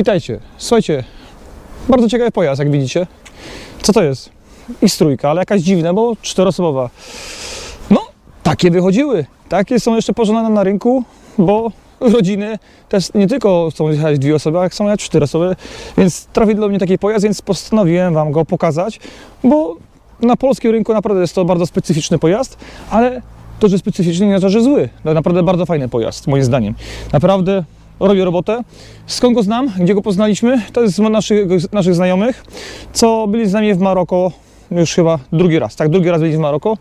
Witajcie. Słuchajcie, bardzo ciekawy pojazd, jak widzicie. Co to jest? Ich trójka, ale jakaś dziwna, bo czteroosobowa. No, takie wychodziły. Takie są jeszcze pożądane na rynku, bo rodziny też nie tylko chcą jechać dwie osoby, ale chcą jechać cztery osoby, więc trafił do mnie taki pojazd, więc postanowiłem Wam go pokazać, bo na polskim rynku naprawdę jest to bardzo specyficzny pojazd, ale to, że specyficzny nie oznacza, że zły. Naprawdę bardzo fajny pojazd, moim zdaniem. Naprawdę robi robotę. Skąd go znam? Gdzie go poznaliśmy? To jest z naszych, naszych znajomych, co byli z nami w Maroko już chyba drugi raz. Tak, drugi raz byli w Maroko,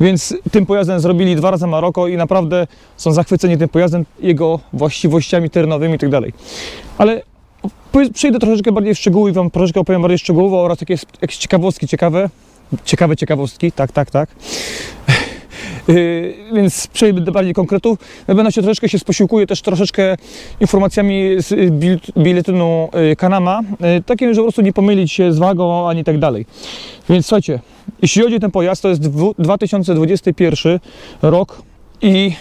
więc tym pojazdem zrobili dwa razy Maroko i naprawdę są zachwyceni tym pojazdem, jego właściwościami terenowymi i tak. Ale przejdę troszeczkę bardziej w szczegóły i Wam troszeczkę opowiem bardziej szczegółowo oraz jakieś ciekawostki ciekawe. Ciekawe ciekawostki, tak, tak, tak. Yy, więc przejdę do bardziej konkretów. Będę się troszeczkę się posiłkuję też troszeczkę informacjami z y, bil- biletynu y, Kanama, y, takim, że po prostu nie pomylić się z wagą ani tak dalej. Więc słuchajcie, jeśli chodzi o ten pojazd, to jest dwu- 2021 rok i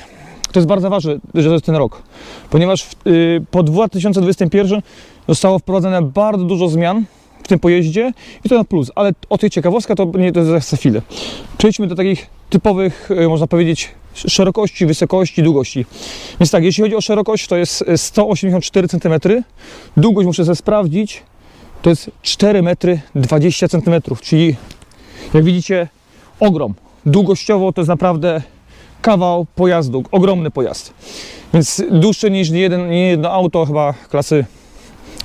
to jest bardzo ważne, że to jest ten rok, ponieważ y, po 2021 zostało wprowadzone bardzo dużo zmian w tym pojeździe i to na plus, ale o tej ciekawostka to nie to za chwilę. Przejdźmy do takich typowych, y, można powiedzieć, sz- szerokości, wysokości, długości. Więc tak, jeśli chodzi o szerokość, to jest y, 184 cm, długość muszę sobie sprawdzić, to jest 4 metry 20 cm, czyli jak widzicie, ogrom. Długościowo to jest naprawdę kawał pojazdu, ogromny pojazd. Więc dłuższy niż jeden, nie jedno auto chyba klasy,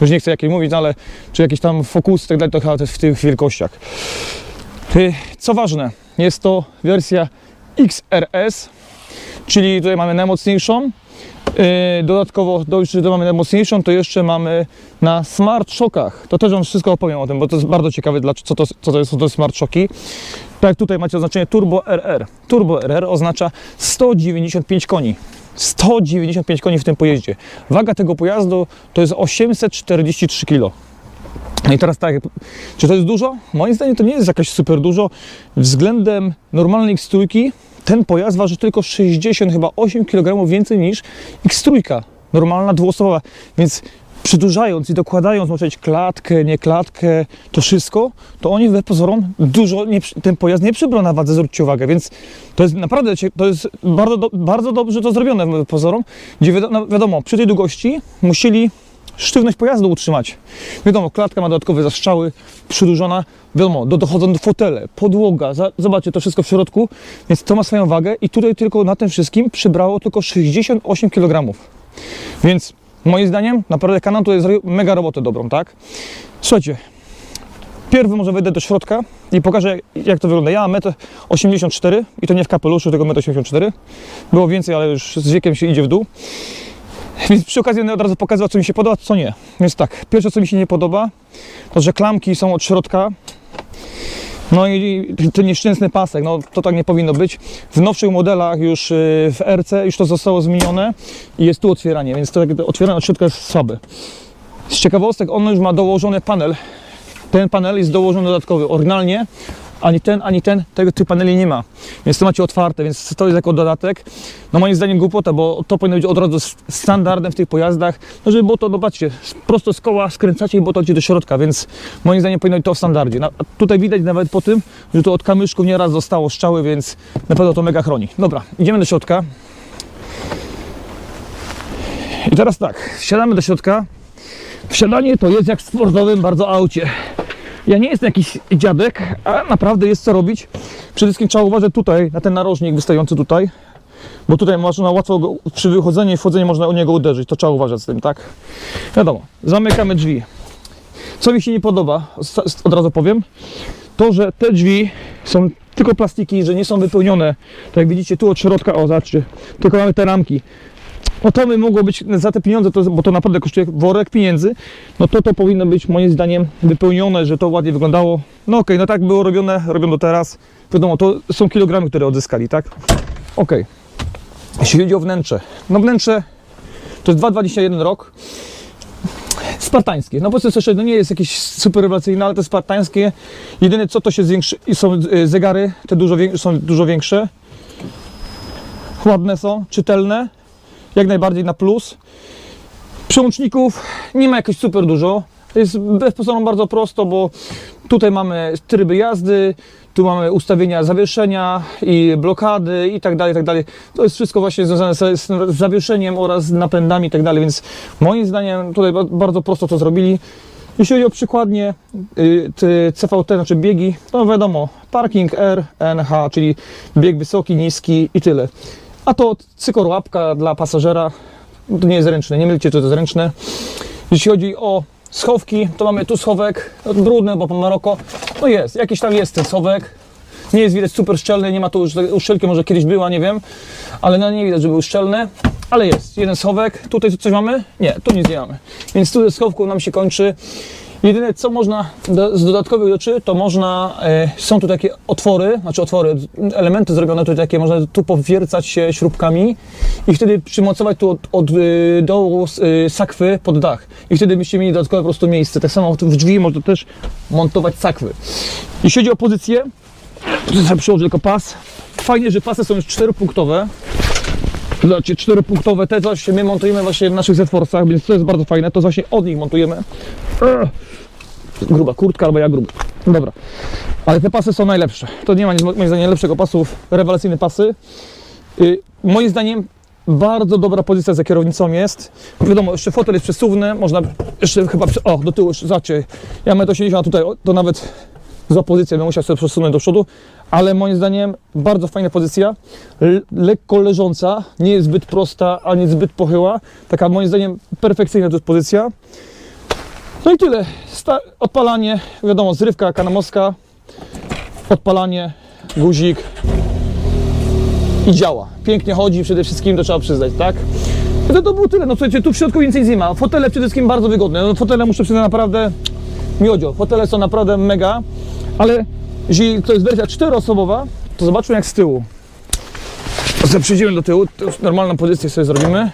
już nie chcę jakiej mówić, ale czy jakiś tam Focus i tak dalej, to chyba to jest w tych wielkościach. Y, Co ważne, jest to wersja XRS, czyli tutaj mamy najmocniejszą. Y, Dodatkowo, do, to mamy najmocniejszą, to jeszcze mamy na Smart Shockach. To też Wam wszystko opowiem o tym, bo to jest bardzo ciekawe, co to, co to jest, to Smart Shocki. Tak tutaj macie oznaczenie Turbo RR. Turbo RR oznacza 195 koni. 195 koni w tym pojeździe. Waga tego pojazdu to jest 843 kg. No i teraz tak, czy to jest dużo? Moim zdaniem to nie jest jakaś super dużo. Względem normalnej X3 ten pojazd waży tylko 60 chyba 8 kg więcej niż X3, normalna dwuosobowa, więc przedłużając i dokładając, może klatkę, nie klatkę, to wszystko, to oni we pozorom dużo, nie, ten pojazd nie przybrał na wadze, zwróćcie uwagę, więc to jest naprawdę, to jest bardzo, do, bardzo dobrze to zrobione we pozorom, gdzie wiadomo, przy tej długości musieli sztywność pojazdu utrzymać. Wiadomo, klatka ma dodatkowe zastrzały, przedłużona, wiadomo, do, dochodzą do fotele, podłoga, za, zobaczcie, to wszystko w środku, więc to ma swoją wagę i tutaj tylko na tym wszystkim przybrało tylko 68 kg. Więc moim zdaniem naprawdę Canon tutaj zrobił mega robotę dobrą, tak? Słuchajcie, pierw może wejdę do środka i pokażę jak, to wygląda. Ja mam 1,84 m i to nie w kapeluszu, tylko 1,84 m. Było więcej, ale już z wiekiem się idzie w dół. Więc przy okazji będę od razu pokazywał, co mi się podoba, co nie. Więc tak, pierwsze, co mi się nie podoba, to że klamki są od środka. No i ten nieszczęsny pasek, no to tak nie powinno być. W nowszych modelach już y, w RC już to zostało zmienione i jest tu otwieranie, więc to otwieranie od środka jest słabe. Z ciekawostek, on już ma dołożony panel. Ten panel jest dołożony dodatkowy. Oryginalnie ani ten, ani ten, tego tych paneli nie ma. Więc to macie otwarte, więc to jest jako dodatek. No moim zdaniem głupota, bo to powinno być od razu standardem w tych pojazdach. No żeby było to, zobaczcie, prosto z koła skręcacie i było to idzie do środka, więc moim zdaniem powinno być to w standardzie. A tutaj widać nawet po tym, że tu od kamyszków nieraz zostało strzały, więc na pewno to mega chroni. Dobra, idziemy do środka. I teraz tak, wsiadamy do środka. Wsiadanie to jest jak w sportowym bardzo aucie. Ja nie jestem jakiś dziadek, a naprawdę jest co robić. Przede wszystkim trzeba uważać tutaj, na ten narożnik wystający tutaj, bo tutaj można łatwo go, przy wychodzeniu i wchodzeniu można o niego uderzyć. To trzeba uważać z tym, tak? Wiadomo, zamykamy drzwi. Co mi się nie podoba, od razu powiem, to, że te drzwi są tylko plastiki, że nie są wypełnione. Tak jak widzicie tu od środka, o zobaczcie, tylko mamy te ramki. No to by mogło być za te pieniądze, to, bo to naprawdę kosztuje worek pieniędzy, no to to powinno być moim zdaniem wypełnione, że to ładnie wyglądało. No okej, no tak było robione, robiono teraz. Wiadomo, to są kilogramy, które odzyskali, tak? Okej. Jeśli chodzi o wnętrze, no wnętrze to jest 2,21 rok. Spartańskie. No po prostu no nie jest jakieś super rewelacyjne, ale jest spartańskie. Jedyne co to się zwiększy, są e, zegary, te dużo, są dużo większe. Ładne są, czytelne jak najbardziej na plus. Przełączników nie ma jakoś super dużo. Jest bez pozoru bardzo prosto, bo tutaj mamy tryby jazdy, tu mamy ustawienia zawieszenia i blokady i tak dalej, tak dalej. To jest wszystko właśnie związane z, z zawieszeniem oraz napędami i tak dalej, więc moim zdaniem tutaj ba- bardzo prosto to zrobili. Jeśli chodzi o przykładnie y, CVT, znaczy biegi, to wiadomo, parking R, NH, czyli bieg wysoki, niski i tyle. A to cykorłapka dla pasażera, to nie jest ręczne, nie mylcie, czy to jest ręczne. Jeśli chodzi o schowki, to mamy tu schowek, brudny, bo po Maroko, no jest, jakiś tam jest ten schowek. Nie jest widać super szczelny, nie ma tu już uszczelki, może kiedyś była, nie wiem, ale no nie widać, że był szczelny, ale jest, jeden schowek, tutaj coś mamy? Nie, tu nic nie mamy, więc tu ze schowku nam się kończy. Jedyne co można do, z dodatkowych rzeczy, to można, e, są tu takie otwory, znaczy otwory, elementy zrobione tu takie, można tu powiercać się śrubkami i wtedy przymocować tu od, od y, dołu y, sakwy pod dach. I wtedy byście mieli dodatkowe po prostu miejsce. Tak samo w drzwi można też montować sakwy. Jeśli chodzi o pozycję, to sobie przyłożę tylko pas. Fajnie, że pasy są już czteropunktowe. Zobaczcie, czteropunktowe, te coś my montujemy właśnie w naszych Z-Force'ach, więc to jest bardzo fajne, to właśnie od nich montujemy. Gruba kurtka albo ja gruby. Dobra, ale te pasy są najlepsze. To nie ma nic, moim zdaniem lepszego pasów, rewelacyjne pasy. Y, moim zdaniem bardzo dobra pozycja za kierownicą jest. Wiadomo, jeszcze fotel jest przesuwny, można jeszcze chyba, o do tyłu, zobaczcie, ja 1,80 m, tutaj to nawet z opozycją bym musiał sobie przesunąć do przodu, ale moim zdaniem bardzo fajna pozycja, lekko leżąca, nie jest zbyt prosta, ani zbyt pochyła, taka moim zdaniem perfekcyjna to jest pozycja. No i tyle, Sta- odpalanie, wiadomo, zrywka kanamowska, odpalanie, guzik, i działa. Pięknie chodzi, przede wszystkim to trzeba przyznać, tak? To, to było tyle. No słuchajcie, tu w środku więcej nic nie ma. Fotele przede wszystkim bardzo wygodne. No, fotele muszę przyznać naprawdę miodzio. Fotele są naprawdę mega, ale jeśli to jest wersja czteroosobowa, to zobaczmy jak z tyłu. Przejdziemy do tyłu, to już normalną pozycję sobie zrobimy.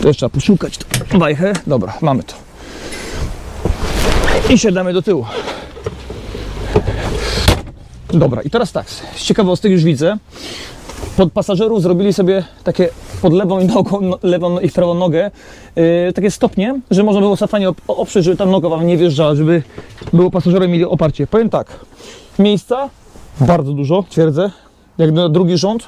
To trzeba poszukać tą wajchę. Dobra, mamy to i siadamy do tyłu. Dobra, i teraz tak, z ciekawostek już widzę. Pod pasażerów zrobili sobie takie pod lewą i, nogą, no, lewą i prawą nogę yy, takie stopnie, że można było fajnie op- oprzeć, żeby ta noga wam nie wjeżdżała, żeby było pasażerowie mieli oparcie. Powiem tak, miejsca bardzo dużo, twierdzę, jak na drugi rząd.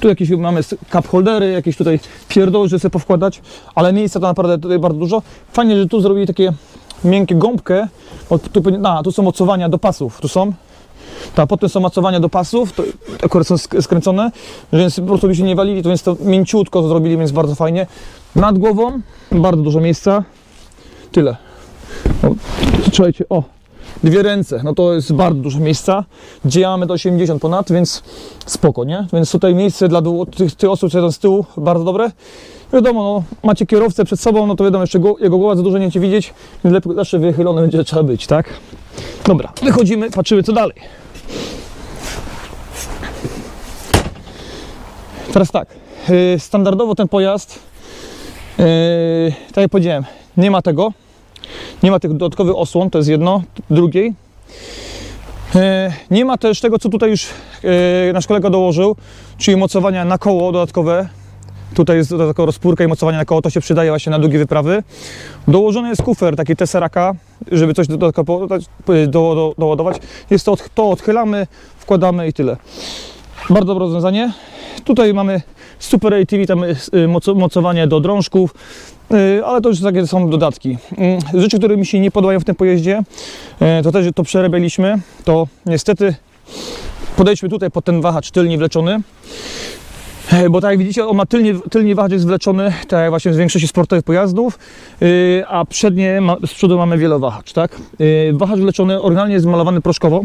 Tu jakieś mamy cup holdery, jakieś tutaj pierdoły, żeby sobie powkładać, ale miejsca to naprawdę tutaj bardzo dużo. Fajnie, że tu zrobili takie miękkie gąbkę, bo tu, a, tu są mocowania do pasów, tu są. Tak, potem są mocowania do pasów, to akurat są sk- skręcone, więc po prostu by się nie walili, to więc to mięciutko zrobili, więc bardzo fajnie. Nad głową bardzo dużo miejsca. Tyle. O, słuchajcie, o, dwie ręce, no to jest bardzo dużo miejsca. Gdzie ja mamy do 80 ponad, więc spoko, nie? Więc tutaj miejsce dla tych, tych osób, co siedzą z tyłu, bardzo dobre. Wiadomo, no, macie kierowcę przed sobą, no to wiadomo, jeszcze go, jego głowa za dużo nie będzie widzieć, więc lepiej zawsze wychylony będzie trzeba być, tak? Dobra, wychodzimy, patrzymy co dalej. Teraz tak, yy, standardowo ten pojazd, yy, tak jak powiedziałem, nie ma tego, nie ma tych dodatkowych osłon, to jest jedno, drugiej. E, Nie ma też tego, co tutaj już nasz kolega dołożył, czyli mocowania na koło dodatkowe. Tutaj jest dodatkowa rozpórka i mocowanie na koło, to się przydaje właśnie na długie wyprawy. Dołożony jest kufer, taki Tesseraka, żeby coś dodatkowo do, do, do, doładować. Jest to, to odchylamy, wkładamy i tyle. Bardzo dobre rozwiązanie. Tutaj mamy Super ATV, tam y, moco- mocowanie do drążków, y, ale to już takie są dodatki. Mm, Rzeczy, które mi się nie podobają w tym pojeździe, y, to też to przerabialiśmy, to niestety podejdźmy tutaj pod ten wahacz tylnie wleczony, bo tak jak widzicie, on ma tylnie, tylnie wahacz jest wleczony, tak jak właśnie w większości sportowych pojazdów, y, a przednie, z przodu mamy wielowahacz, tak? Y, Wahacz wleczony oryginalnie jest malowany proszkowo,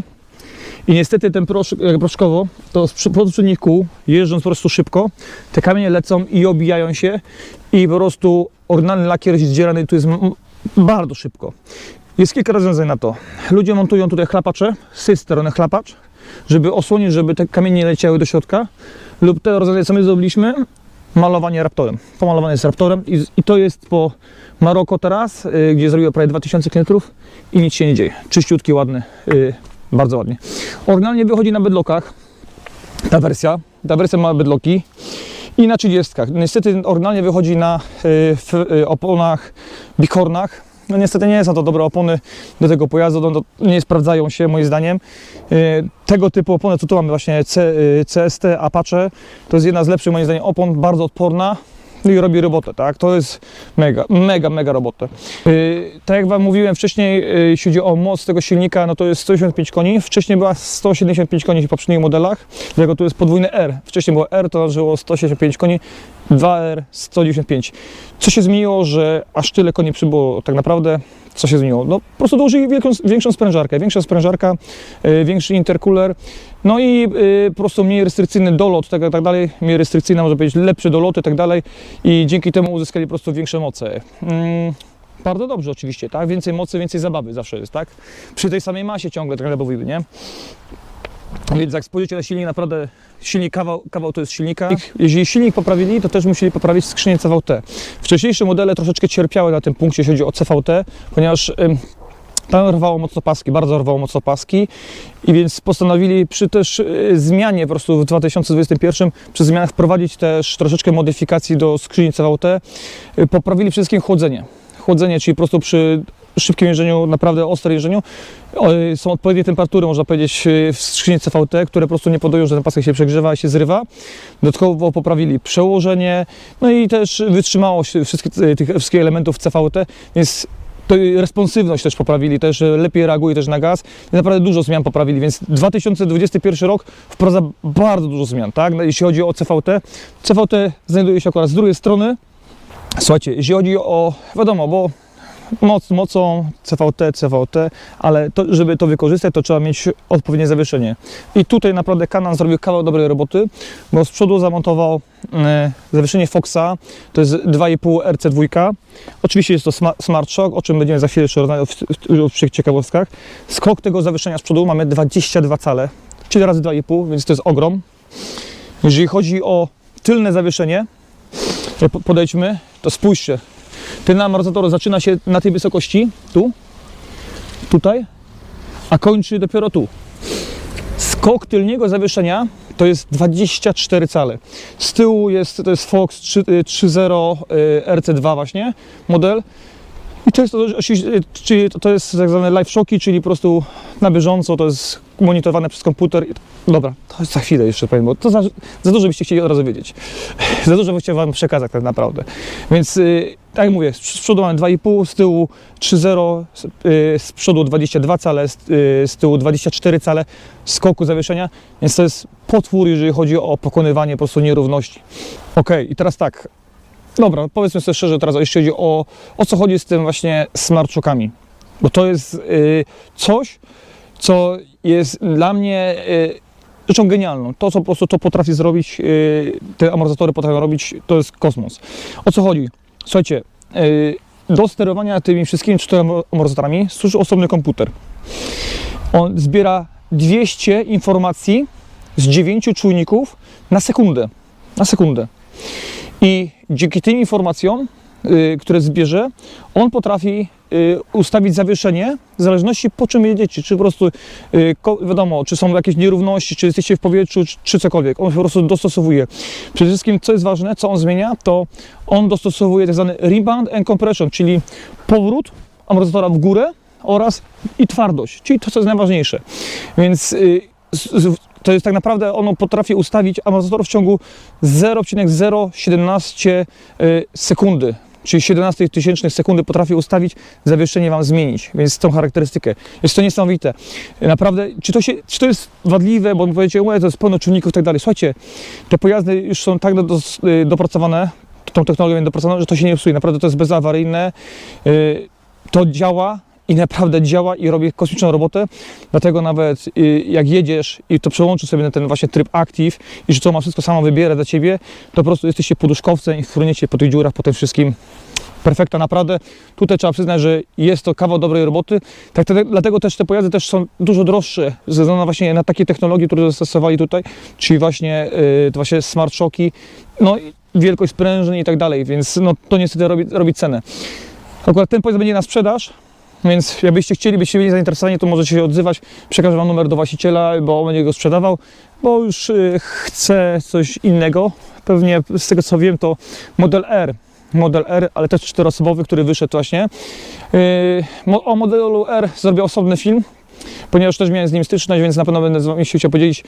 i niestety ten prosz, proszkowo, to z poprzednich kół, jeżdżąc po prostu szybko, te kamienie lecą i obijają się i po prostu oryginalny lakier jest zdzierany tu jest bardzo szybko. Jest kilka rozwiązań na to. Ludzie montują tutaj chlapacze, z tej strony chlapacz, żeby osłonić, żeby te kamienie nie leciały do środka, lub te rozwiązanie, co my zrobiliśmy, malowanie raptorem. Pomalowane jest raptorem i, i to jest po Maroko teraz, y, gdzie zrobiło prawie 2000 km i nic się nie dzieje. Czyściutki, ładny, y, bardzo ładnie. Oryginalnie wychodzi na bedlockach, ta wersja. Ta wersja ma bydloki i na 30. Niestety oryginalnie wychodzi na y, y, oponach bikornach. No niestety nie są to dobre opony do tego pojazdu, no, nie sprawdzają się moim zdaniem. Y, Tego typu opony, co tu mamy właśnie C, y, CST Apache, to jest jedna z lepszych moim zdaniem opon, bardzo odporna. I robi robotę, tak? To jest mega, mega, mega robotę. Yy, tak jak Wam mówiłem wcześniej, yy, jeśli chodzi o moc tego silnika, no to jest 185 koni. Wcześniej była 175 koni w poprzednich modelach, dlatego tu jest podwójny R. Wcześniej było R, to żyło 175 koni, 2R 195. Co się zmieniło, że aż tyle koni przybyło tak naprawdę? Co się zmieniło? No po prostu dołożyli wielką, większą sprężarkę, większa sprężarka, yy, większy intercooler, no i yy, po prostu mniej restrykcyjny dolot, tak, tak dalej, mniej restrykcyjna, może powiedzieć, lepsze doloty, tak dalej i dzięki temu uzyskali po prostu większe moce. Mm, bardzo dobrze oczywiście, tak? Więcej mocy, więcej zabawy zawsze jest, tak? Przy tej samej masie ciągle tak naprawdę mówimy, nie? Więc jak spojrzycie na silnik, naprawdę silnik, kawał, kawał to jest silnika. Jeżeli silnik poprawili, to też musieli poprawić skrzynię CVT. Wcześniejsze modele troszeczkę cierpiały na tym punkcie, jeśli chodzi o CVT, ponieważ ym, tam rwało mocno paski, bardzo rwało mocno paski i więc postanowili przy też y, zmianie po prostu w 2021 przy zmianach wprowadzić też troszeczkę modyfikacji do skrzyni CVT. Y, Poprawili przede wszystkim chłodzenie. Chłodzenie, czyli po prostu przy szybkim jeżdżeniu, naprawdę ostrym jeżdżeniu y, są odpowiednie temperatury, można powiedzieć, y, w skrzyni CVT, które po prostu nie podają, że ten pasek się przegrzewa i się zrywa. Dodatkowo poprawili przełożenie, no i też wytrzymałość wszystkich y, tych wszystkich elementów CVT, więc to responsywność też poprawili, też lepiej reaguje też na gaz. I naprawdę dużo zmian poprawili, więc 2021 rok wprowadza bardzo dużo zmian, tak? No, Jeśli chodzi o CVT, CVT znajduje się akurat z drugiej strony. Słuchajcie, jeśli chodzi o, wiadomo, bo moc, mocą CVT, CVT, ale to, żeby to wykorzystać, to trzeba mieć odpowiednie zawieszenie. I tutaj naprawdę Canon zrobił kawał dobrej roboty, bo z przodu zamontował e, zawieszenie Foxa, to jest 2,5 RC2. Oczywiście jest to sma- Smart Shock, o czym będziemy za chwilę jeszcze rozmawiać w, w ciekawostkach. Skok tego zawieszenia z przodu mamy 22 cale, czyli razy 2,5, więc to jest ogrom. Jeżeli chodzi o tylne zawieszenie, podejdźmy, to spójrzcie, ten amortyzator zaczyna się na tej wysokości, tu, tutaj, a kończy dopiero tu. Skok tylniego zawieszenia to jest 24 cale. Z tyłu jest, to jest Fox 3 y, 3.0 y, RC2 właśnie, model. I to jest, czyli to jest tak zwane live shocki, czyli po prostu na bieżąco, to jest monitorowane przez komputer. Dobra, to jest za chwilę jeszcze powiem, bo to za, za dużo byście chcieli od razu wiedzieć. za dużo chciał Wam przekazać tak naprawdę. Więc y, tak jak mówię, z przodu mamy 2,5, z tyłu 3,0, z, y, z przodu 22 cale, z, y, z tyłu 24 cale skoku zawieszenia, więc to jest potwór, jeżeli chodzi o pokonywanie po prostu nierówności. Ok, i teraz tak, dobra, powiedzmy sobie szczerze teraz, jeśli chodzi o, o co chodzi z tym właśnie smart shockami, bo to jest y, coś, co jest dla mnie y, rzeczą genialną. To, co po prostu to potrafi zrobić, y, te amortyzatory potrafią robić, to jest kosmos. O co chodzi? Słuchajcie, y, do sterowania tymi wszystkimi czterema amortyzatorami służy osobny komputer. On zbiera 200 informacji z 9 czujników na sekundę. Na sekundę. I dzięki tym informacjom, y, które zbierze, on potrafi y, ustawić zawieszenie w zależności po czym jedziecie. Czy po prostu, y, wiadomo, czy są jakieś nierówności, czy jesteście w powietrzu, czy, cokolwiek. On po prostu dostosowuje. Przede wszystkim, co jest ważne, co on zmienia, to on dostosowuje tak zwany rebound and compression, czyli powrót amortyzatora w górę oraz i twardość, czyli to, co jest najważniejsze. Więc to jest tak naprawdę, ono potrafi ustawić amortyzator w ciągu 0,017 y, sekundy. Czyli 17 tysięcznych sekundy potrafi ustawić, zawieszenie Wam zmienić, więc tą charakterystykę. Jest to niesamowite. Naprawdę, czy to, się, czy to jest wadliwe, bo powiecie, że to jest pełno czynników i tak dalej. Słuchajcie, te pojazdy już są tak do, do, dopracowane, tą technologią dopracowane, że to się nie psuje. Naprawdę to jest bezawaryjne. Y, to działa i naprawdę działa i robi kosmiczną robotę. Dlatego nawet y, jak jedziesz i to przełączysz sobie na ten właśnie tryb active i że to ma wszystko samo wybiera dla ciebie, to po prostu jesteście poduszkowcem i fruniecie po tych dziurach, po tym wszystkim. Perfekta, naprawdę. Tutaj trzeba przyznać, że jest to kawał dobrej roboty. Tak, te, dlatego też te pojazdy też są dużo droższe, ze względu właśnie na takie technologie, które zastosowali tutaj, czyli właśnie, y, to właśnie smart shocki, no wielkość sprężyn i tak dalej, więc no, to niestety robi, robi cenę. Akurat ten pojazd będzie na sprzedaż, więc jakbyście chcieli, byście byli zainteresowani, to możecie się odzywać. Przekażę Wam numer do właściciela, bo on będzie go sprzedawał. bo już y, chcę coś innego. Pewnie z tego co wiem, to model R. Model R, ale też czteroosobowy, który wyszedł właśnie. Y, O modelu R zrobię osobny film, ponieważ też miałem z nim styczność, więc na pewno będę z Wami się chciał podzielić,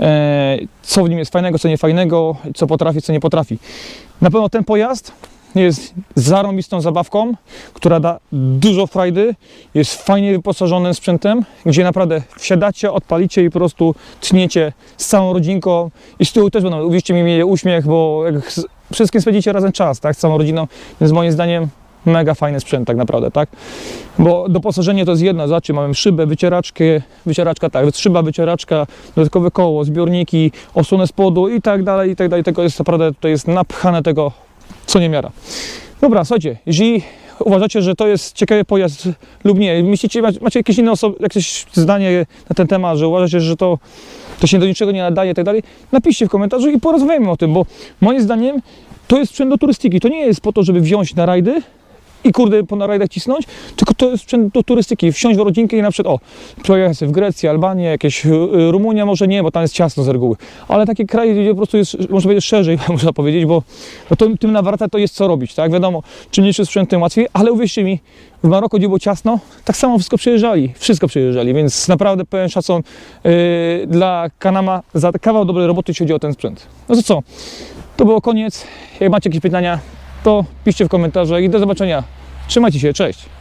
e, co w nim jest fajnego, co nie fajnego, co potrafi, co nie potrafi. Na pewno ten pojazd jest zarąbistą zabawką, która da dużo frajdy, jest fajnie wyposażonym sprzętem, gdzie naprawdę wsiadacie, odpalicie i po prostu tniecie z całą rodzinką. I z tyłu też będą, uwierzcie mi, mieli uśmiech, bo jak z wszystkim spędzicie razem czas, tak, z całą rodziną, więc moim zdaniem mega fajny sprzęt tak naprawdę, tak? Bo doposażenie to jest jedno, zobaczcie, mamy szybę, wycieraczkę, wycieraczka, tak, szyba, wycieraczka, dodatkowe koło, zbiorniki, osłonę spodu i tak dalej, i tak dalej, tego jest naprawdę, to jest napchane tego, co nie miara. Dobra, słuchajcie, jeżeli uważacie, że to jest ciekawy pojazd lub nie, myślicie, macie, jakieś inne osoby, jakieś zdanie na ten temat, że uważacie, że to, to się do niczego nie nadaje i tak dalej, napiszcie w komentarzu i porozmawiajmy o tym, bo moim zdaniem to jest sprzęt do turystyki, to nie jest po to, żeby wziąć na rajdy i kurde po rajdach cisnąć, tylko to jest sprzęt do turystyki, wsiąść w rodzinkę i na przykład, o, pojechać w Grecję, Albanię, jakieś y, y, Rumunia może nie, bo tam jest ciasno z reguły, ale takie kraje, gdzie po prostu jest, można powiedzieć, szerzej, można powiedzieć, bo, bo to, tym na to jest co robić, tak, wiadomo, czym mniejszy sprzęt, tym łatwiej, ale uwierzcie mi, w Maroku, gdzie było ciasno, tak samo wszystko przejeżdżali, wszystko przejeżdżali, więc naprawdę pełen szacun yy, dla Kanama za kawał dobrej roboty, jeśli chodzi o ten sprzęt. No to co, to było koniec, jak macie jakieś pytania, to piszcie w komentarzach i do zobaczenia. Trzymajcie się, cześć!